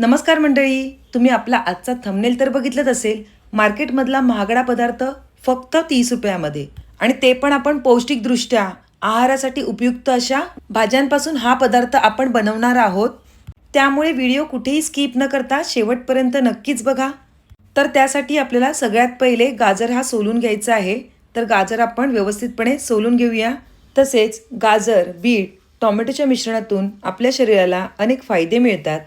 नमस्कार मंडळी तुम्ही आपला आजचा थंबनेल तर बघितलंच असेल. मार्केटमधला महागडा पदार्थ फक्त तीस रुपयामध्ये. आणि ते पण आपण पौष्टिकदृष्ट्या आहारासाठी उपयुक्त अशा भाज्यांपासून हा पदार्थ आपण बनवणार आहोत. त्यामुळे व्हिडिओ कुठेही स्किप न करता शेवटपर्यंत नक्कीच बघा. तर त्यासाठी आपल्याला सगळ्यात पहिले गाजर हा सोलून घ्यायचा आहे. तर गाजर आपण व्यवस्थितपणे सोलून घेऊया. तसेच गाजर बीट टोमॅटोच्या मिश्रणातून आपल्या शरीराला अनेक फायदे मिळतात.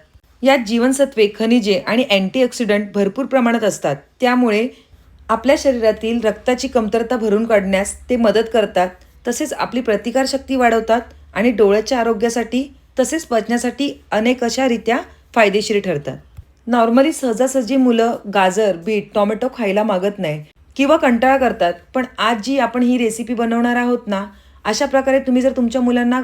यात जीवनसत्वे खनिजे आणि अँटीऑक्सिडंट भरपूर प्रमाणात असतात. त्यामुळे आपल्या शरीरातील रक्ताची कमतरता भरून काढण्यास ते मदत करतात. तसेच आपली प्रतिकारशक्ती वाढवतात आणि डोळ्याच्या आरोग्यासाठी तसेच पचण्यासाठी अनेक अशारीत्या फायदेशीर ठरतात. नॉर्मली सहजासहजी मुलं गाजर बीट टोमॅटो खायला मागत नाही किंवा कंटाळा करतात पण आज जी आपण ही रेसिपी बनवणार आहोत ना अशा प्रकारे तुम्ही जर तुमच्या मुलांना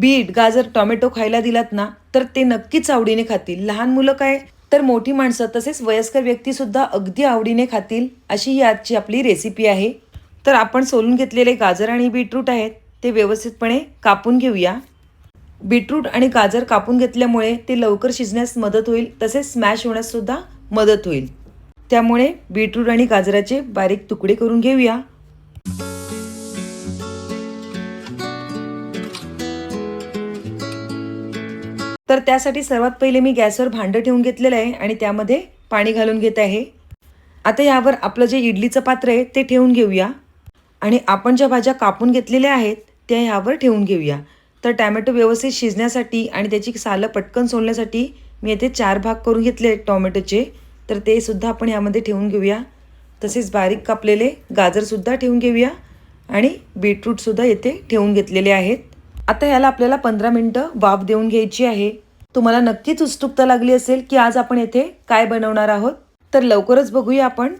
बीट गाजर टोमॅटो खायला दिलात ना तर ते नक्कीच आवडीने खातील. लहान मुलं काय? तर मोठी माणसं तसेच वयस्कर व्यक्ती सुद्धा अगदी आवडीने खातील अशी ही आजची आपली रेसिपी आहे. तर आपण सोलून घेतलेले गाजर आणि बीटरूट आहेत ते व्यवस्थितपणे कापून घेऊया. बीटरूट आणि गाजर कापून घेतल्यामुळे ते लवकर शिजण्यास मदत होईल तसेच स्मॅश होण्यास सुद्धा मदत होईल. त्यामुळे बीटरूट आणि गाजराचे बारीक तुकडे करून घेऊया. तर त्यासाठी सर्वात पहिले मी गॅसवर भांडं ठेवून घेतलेलं आहे आणि त्यामध्ये पाणी घालून घेत आहे. आता यावर आपलं जे इडलीचं पात्र आहे ते ठेवून घेऊया. आणि आपण ज्या भाज्या कापून घेतलेल्या आहेत त्या ह्यावर ठेवून घेऊया. तर टॅमॅटो व्यवस्थित शिजण्यासाठी आणि त्याची सालं पटकन सोलण्यासाठी मी येथे चार भाग करून घेतले आहेत टॉमॅटोचे. तर ते सुद्धा आपण यामध्ये ठेवून घेऊया. तसेच बारीक कापलेले गाजरसुद्धा ठेवून घेऊया आणि बीटरूटसुद्धा येथे ठेवून घेतलेले आहेत. आता याला आपल्याला पंधरा मिनटं वाफ देऊन घ्यायची आहे. तुम्हाला नक्कीच उत्सुकता लागली असेल की आज आपण येथे काय बनवणार आहोत. तर लवकरच बघूया आपण.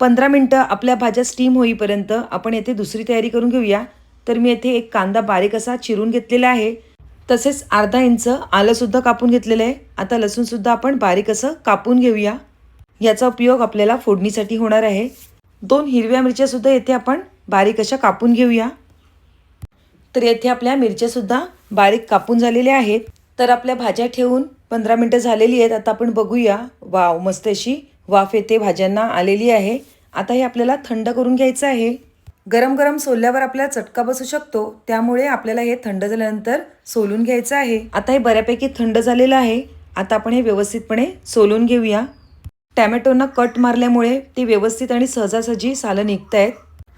पंधरा मिनटं आपल्या भाज्या स्टीम होईपर्यंत आपण येथे दुसरी तयारी करून घेऊया. तर मी येथे एक कांदा बारीक असा चिरून घेतलेला आहे. तसेच अर्धा इंच आलंसुद्धा कापून घेतलेलं आहे. आता लसूणसुद्धा आपण बारीक असं कापून घेऊया. याचा उपयोग आपल्याला फोडणीसाठी होणार आहे. दोन हिरव्या मिरच्यासुद्धा येथे आपण बारीक अशा कापून घेऊया. तर येथे आपल्या मिरच्यासुद्धा बारीक कापून झालेल्या आहेत. तर आपल्या भाज्या ठेवून पंधरा मिनटं झालेली आहेत. आता आपण बघूया. वाव मस्त अशी वाफ येते. भाज्यांना आलेली आहे. आता हे आपल्याला थंड करून घ्यायचं आहे. गरम गरम सोलल्यावर आपल्याला चटका बसू शकतो. त्यामुळे आपल्याला हे थंड झाल्यानंतर सोलून घ्यायचं आहे. आता हे बऱ्यापैकी थंड झालेलं आहे. आता आपण हे व्यवस्थितपणे सोलून घेऊया. टॅमॅटोंना कट मारल्यामुळे ते व्यवस्थित आणि सहजासहजी सालं निघत आहेत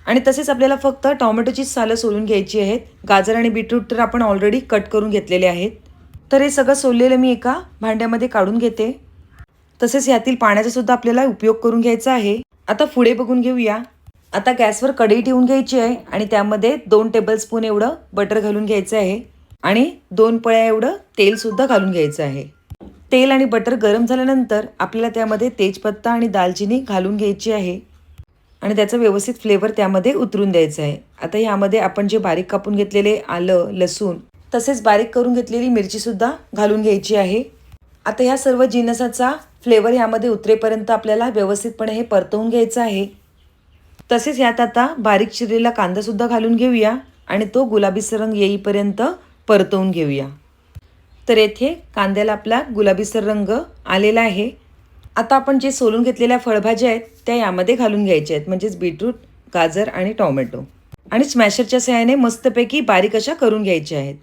आणि तसेच आपल्याला फक्त टॉमॅटोचीच सालं सोलून घ्यायची आहेत. गाजर आणि बीटरूट तर आपण ऑलरेडी कट करून घेतलेले आहेत. तर हे सगळं सोललेलं मी एका भांड्यामध्ये काढून घेते. तसेच यातील पाण्याचा सुद्धा आपल्याला उपयोग करून घ्यायचा आहे. आता पुढे बघून घेऊया. आता गॅसवर कढई ठेवून घ्यायची आहे आणि त्यामध्ये दोन टेबलस्पून एवढं बटर घालून घ्यायचं आहे. आणि दोन पळ्या एवढं तेलसुद्धा घालून घ्यायचं आहे. तेल आणि बटर गरम झाल्यानंतर आपल्याला त्यामध्ये तेजपत्ता आणि दालचिनी घालून घ्यायची आहे. आणि त्याचा व्यवस्थित फ्लेवर त्यामध्ये उतरून द्यायचा आहे. आता यामध्ये आपण जे बारीक कापून घेतलेले आलं लसूण तसेच बारीक करून घेतलेली मिरचीसुद्धा घालून घ्यायची आहे. आता ह्या सर्व जिनसाचा फ्लेवर यामध्ये उतरेपर्यंत आपल्याला व्यवस्थितपणे हे परतवून घ्यायचं आहे. तसेच यात आता बारीक चिरलेला कांदासुद्धा घालून घेऊया आणि तो गुलाबीसर रंग येईपर्यंत परतवून घेऊया. तर येथे कांद्याला आपला गुलाबीसर रंग आलेला आहे. आता आपण जे सोलून घेतलेल्या फळभाज्या आहेत त्या यामध्ये घालून घ्यायच्या आहेत. म्हणजेच बीटरूट गाजर आणि टोमॅटो. आणि स्मॅशरच्या सहाय्याने मस्तपैकी बारीक अशा करून घ्यायच्या आहेत.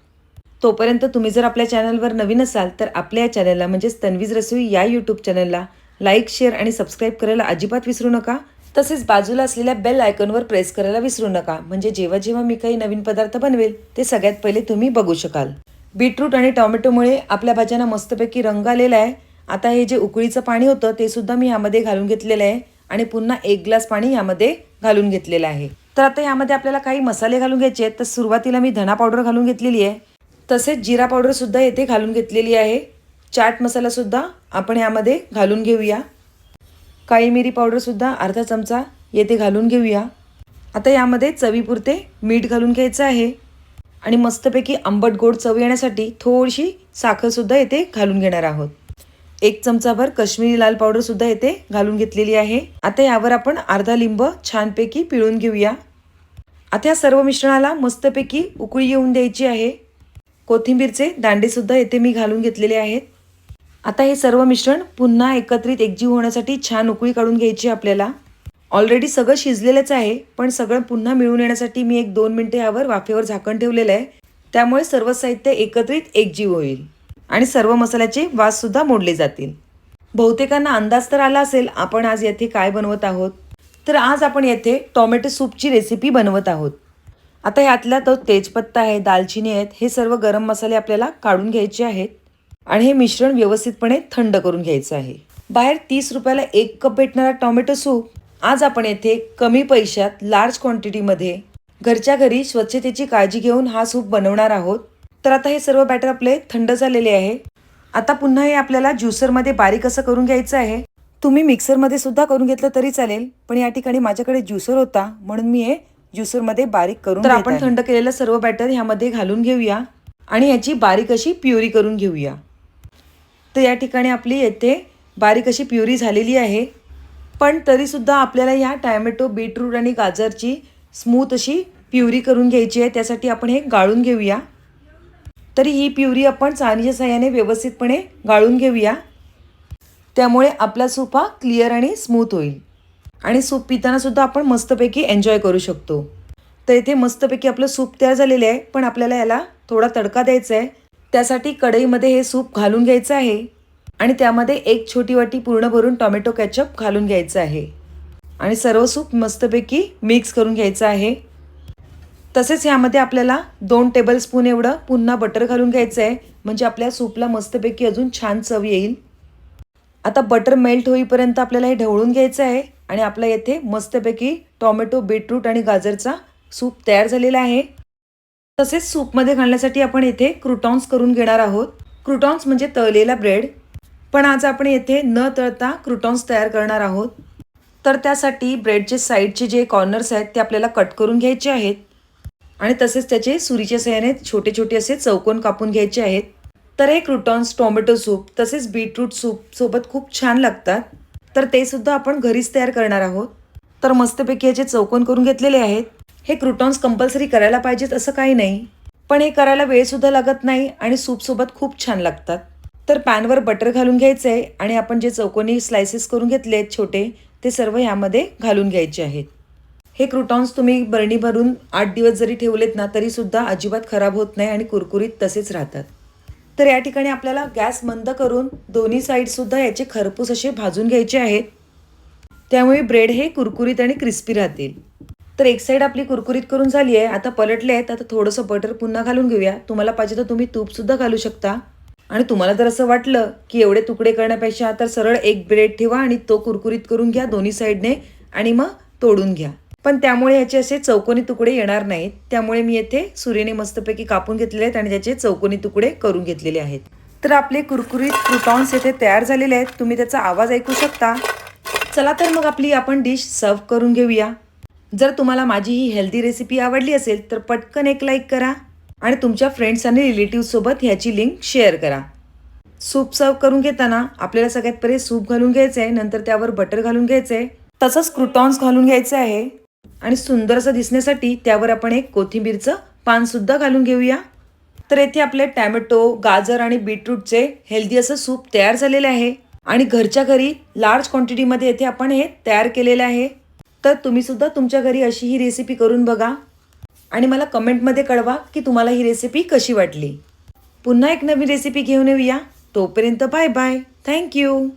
तोपर्यंत तुम्ही जर आपल्या चॅनलवर नवीन असाल तर आपल्या या चॅनलला म्हणजेच तन्वीज रसोई या यूट्यूब चॅनलला लाईक शेअर आणि सबस्क्राईब करायला अजिबात विसरू नका. तसेच बाजूला असलेल्या बेल आयकॉनवर प्रेस करायला विसरू नका. म्हणजे जेव्हा जेव्हा मी काही नवीन पदार्थ बनवेल ते सगळ्यात पहिले तुम्ही बघू शकाल. बीटरूट आणि टॉमॅटोमुळे आपल्या भाज्यांना मस्तपैकी रंग आलेला आहे. आता हे जे उकळीचं पाणी होतं ते सुद्धा मी यामध्ये घालून घेतलेलं आहे आणि पुन्हा एक ग्लास पाणी यामध्ये घालून घेतलेलं आहे. तर आता यामध्ये आपल्याला काही मसाले घालून घ्यायचे आहेत तर सुरुवातीला मी धना पावडर घालून घेतलेली आहे. तसेच जिरा पावडरसुद्धा येथे घालून घेतलेली आहे. चाट मसालासुद्धा आपण यामध्ये घालून घेऊया. काळी मिरी पावडरसुद्धा अर्धा चमचा येथे घालून घेऊया. आता यामध्ये चवीपुरते मीठ घालून घ्यायचं आहे. आणि मस्तपैकी आंबट गोड चव येण्यासाठी थोडीशी साखरसुद्धा येथे घालून घेणार आहोत. एक चमचाभर कश्मीरी लाल पावडरसुद्धा येथे घालून घेतलेली आहे. आता यावर आपण अर्धा लिंब छानपैकी पिळून घेऊया. आता या सर्व मिश्रणाला मस्तपैकी उकळी येऊन द्यायची आहे. कोथिंबीरचे दांडेसुद्धा येथे मी घालून घेतलेले आहेत. आता हे सर्व मिश्रण पुन्हा एकत्रित एकजीव होण्यासाठी छान उकळी काढून घ्यायची आहे आपल्याला. ऑलरेडी सगळं शिजलेलंच आहे पण सगळं पुन्हा मिळून येण्यासाठी मी एक दोन मिनटं यावर वाफेवर झाकण ठेवलेलं आहे. त्यामुळे सर्व साहित्य एकत्रित एकजीव होईल. आणि सर्व मसाल्याचे वाससुद्धा मोडले जातील. बहुतेकांना अंदाज तर आला असेल आपण आज येथे काय बनवत आहोत? तर आज आपण येथे टोमॅटो सूपची रेसिपी बनवत आहोत. आता ह्यातला तो तेजपत्ता आहे दालचिनी आहेत हे सर्व गरम मसाले आपल्याला काढून घ्यायचे आहेत आणि हे मिश्रण व्यवस्थितपणे थंड करून घ्यायचं आहे. बाहेर तीस रुपयाला एक कप भेटणारा टोमॅटो सूप आज आपण येथे कमी पैशात लार्ज क्वांटिटीमध्ये घरच्या घरी स्वच्छतेची काळजी घेऊन हा सूप बनवणार आहोत. तर आता हे सर्व बॅटर आपले थंड झालेले आहे. आता पुन्हा हे आपल्याला ज्युसरमध्ये बारीक असं करून घ्यायचं आहे. तुम्ही मिक्सरमध्ये सुद्धा करून घेतलं तरी चालेल पण या ठिकाणी माझ्याकडे ज्युसर होता म्हणून मी हे ज्युसरमध्ये बारीक करून तर आपण थंड केलेलं सर्व बॅटर ह्यामध्ये घालून घेऊया आणि ह्याची बारीक अशी प्युरी करून घेऊया. तर या ठिकाणी आपली येथे बारीक अशी प्युरी झालेली आहे. पण तरीसुद्धा आपल्याला ह्या टॅमॅटो बीटरूट आणि गाजरची स्मूथ अशी प्युरी करून घ्यायची आहे त्यासाठी आपण हे गाळून घेऊया. तरी ही प्युरी आपण चाळणीच्या साह्याने व्यवस्थितपणे गाळून घेऊया. त्यामुळे आपला सूप हा क्लिअर आणि स्मूथ होईल. आणि सूप पितानासुद्धा आपण मस्तपैकी एन्जॉय करू शकतो. तर इथे मस्तपैकी आपलं सूप तयार झालेलं आहे पण आपल्याला याला थोडा तडका द्यायचा आहे. त्यासाठी कढईमध्ये हे सूप घालून घ्यायचं आहे. आणि त्यामध्ये एक छोटी वाटी पूर्ण भरून टोमॅटो कॅचअप घालून घ्यायचं आहे. आणि सर्व सूप मस्तपैकी मिक्स करून घ्यायचं आहे. तसेच ह्यामध्ये आपल्याला दोन टेबलस्पून एवढं पुन्हा बटर घालून घ्यायचं आहे म्हणजे आपल्या सूपला मस्तपैकी अजून छान चव येईल. आता बटर मेल्ट होईपर्यंत आपल्याला हे ढवळून घ्यायचं आहे. आणि आपला येथे मस्तपैकी टॉमॅटो बीटरूट आणि गाजरचा सूप तयार झालेला आहे. तसेच सूपमध्ये घालण्यासाठी आपण येथे क्रुटॉन्स करून घेणार आहोत. क्रुटॉन्स म्हणजे तळलेला ब्रेड पण आज आपण येथे न तळता क्रुटॉन्स तयार करणार आहोत. तर त्यासाठी ब्रेडचे साईडचे जे कॉर्नर्स आहेत ते आपल्याला कट करून घ्यायचे आहेत. आणि तसेच त्याचे सुरीच्या सहाय्याने छोटे छोटे असे चौकोन कापून घ्यायचे आहेत. तर हे क्रुटॉन्स टोमॅटो सूप तसेच बीटरूट सूप सोबत खूप छान लागतात. तर ते सुद्धा आपण घरीच तयार करणार आहोत. तर मस्तपैकी याचे चौकोन करून घेतलेले आहेत. हे क्रुटॉन्स कंपल्सरी करायला पाहिजेत असं काही नाही. पण हे करायला वेळसुद्धा लागत नाही आणि सूपसोबत खूप छान लागतात. तर पॅनवर बटर घालून घ्यायचं आहे आणि आपण जे चौकोनी स्लायसेस करून घेतले आहेत छोटे ते सर्व ह्यामध्ये घालून घ्यायचे आहेत. हे क्रुटॉन्स तुम्ही बरणी भरून आठ दिवस जरी ठेवलेत ना तरीसुद्धा अजिबात खराब होत नाही आणि कुरकुरीत तसेच राहतात. तर या ठिकाणी आपल्याला गॅस मंद करून दोन्ही साईडसुद्धा याचे खरपूस असे भाजून घ्यायचे आहेत. त्यामुळे ब्रेड हे कुरकुरीत आणि क्रिस्पी राहतील. तर एक साईड आपली कुरकुरीत करून झाली आहे. आता पलटले आहेत. आता थोडंसं बटर पुन्हा घालून घेऊया. तुम्हाला पाहिजे तर तुम्ही तूपसुद्धा घालू शकता. आणि तुम्हाला जर असं वाटलं की एवढे तुकडे करण्यापेक्षा तर सरळ एक ब्रेड ठेवा आणि तो कुरकुरीत करून घ्या दोन्ही साईडने आणि मग तोडून घ्या. पण त्यामुळे ह्याचे असे चौकोनी तुकडे येणार नाहीत. त्यामुळे मी येथे सुरीने मस्तपैकी कापून घेतलेले आहेत आणि त्याचे चौकोनी तुकडे करून घेतलेले आहेत. तर आपले कुरकुरीत क्रुटॉन्स येथे तयार झालेले आहेत. तुम्ही त्याचा आवाज ऐकू शकता. चला तर मग आपली आपण डिश सर्व करून घेऊया. जर तुम्हाला माझी ही हेल्दी रेसिपी आवडली असेल तर पटकन एक लाईक करा आणि तुमच्या फ्रेंड्स आणि रिलेटिव्हसोबत ह्याची लिंक शेअर करा. सूप सर्व करून घेताना आपल्याला सगळ्यात पहिले सूप घालून घ्यायचं आहे नंतर त्यावर बटर घालून घ्यायचं आहे तसंच क्रुटॉन्स घालून घ्यायचं आहे. आणि सुंदर असं दिसण्यासाठी त्यावर आपण एक कोथिंबीरचं पानसुद्धा घालून घेऊया. तर येथे आपले टॅमॅटो गाजर आणि बीटरूटचे हेल्दी असं सूप तयार झालेले आहे. आणि घरच्या घरी लार्ज क्वांटिटीमध्ये येथे आपण हे तयार केलेलं आहे. तर तुम्ही सुद्धा तुमच्या घरी अशी ही रेसिपी करून बघा. आणि मला कमेंटमध्ये कळवा की तुम्हाला ही रेसिपी कशी वाटली. पुन्हा एक नवीन रेसिपी घेऊन येऊया. तोपर्यंत बाय बाय थँक्यू